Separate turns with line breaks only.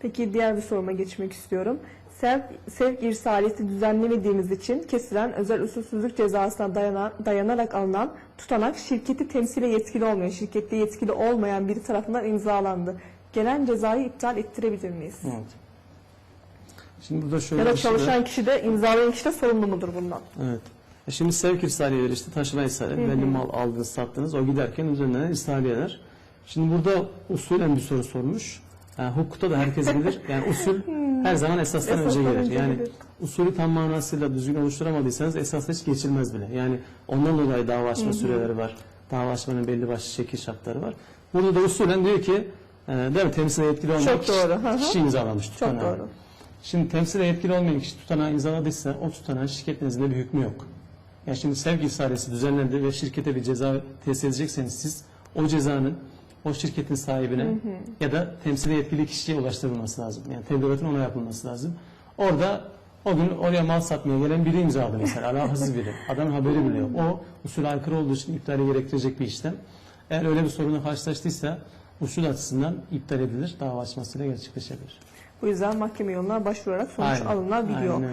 Peki diğer bir soruma geçmek istiyorum. Sevk, sevk irsaliyeti düzenlemediğimiz için kesilen özel usulsüzlük cezasına dayana, dayanarak alınan tutanak şirketi temsile yetkili olmayan, şirkette yetkili olmayan biri tarafından imzalandı. Gelen cezayı iptal ettirebilir miyiz?
Evet. Şimdi burada şöyle
Ya da
şey
çalışan kişi de imzalayan kişi de sorumlu mudur bundan?
Evet. E Şimdi sevk irsaliyeleri işte taşıma irsaliye, belli mal aldınız sattınız o giderken üzerinden irsaliyeler. Şimdi burada usulen bir soru sormuş. Yani hukukta da herkes bilir. Yani usul her zaman esastan önce gelir. Yani usulü tam manasıyla düzgün oluşturamadıysanız esas hiç geçilmez bile. Yani ondan dolayı dava açma süreleri var. Dava açmanın belli başlı şekil şartları var. Burada da usulen diyor ki e, değil mi temsile yetkili olmayan
Çok doğru, hı hı.
kişi, kişi imzalamış
Çok
tutanağı.
doğru.
Şimdi temsile yetkili olmayan kişi tutanağı imzaladıysa o tutanağın şirketinizde bir hükmü yok. Yani şimdi sevgi ifadesi düzenlendi ve şirkete bir ceza tesis edecekseniz siz o cezanın o şirketin sahibine ya da temsile yetkili kişiye ulaştırılması lazım. Yani tebligatın ona yapılması lazım. Orada o gün oraya mal satmaya gelen biri imzaladı mesela. Alakasız biri. Adamın haberi bile yok. O usul aykırı olduğu için iptali gerektirecek bir işlem. Eğer öyle bir sorunla karşılaştıysa usul açısından iptal edilir. Dava açmasıyla gerçekleşebilir.
Bu yüzden mahkeme yoluna başvurarak sonuç
Aynen.
alınabiliyor.
Aynen.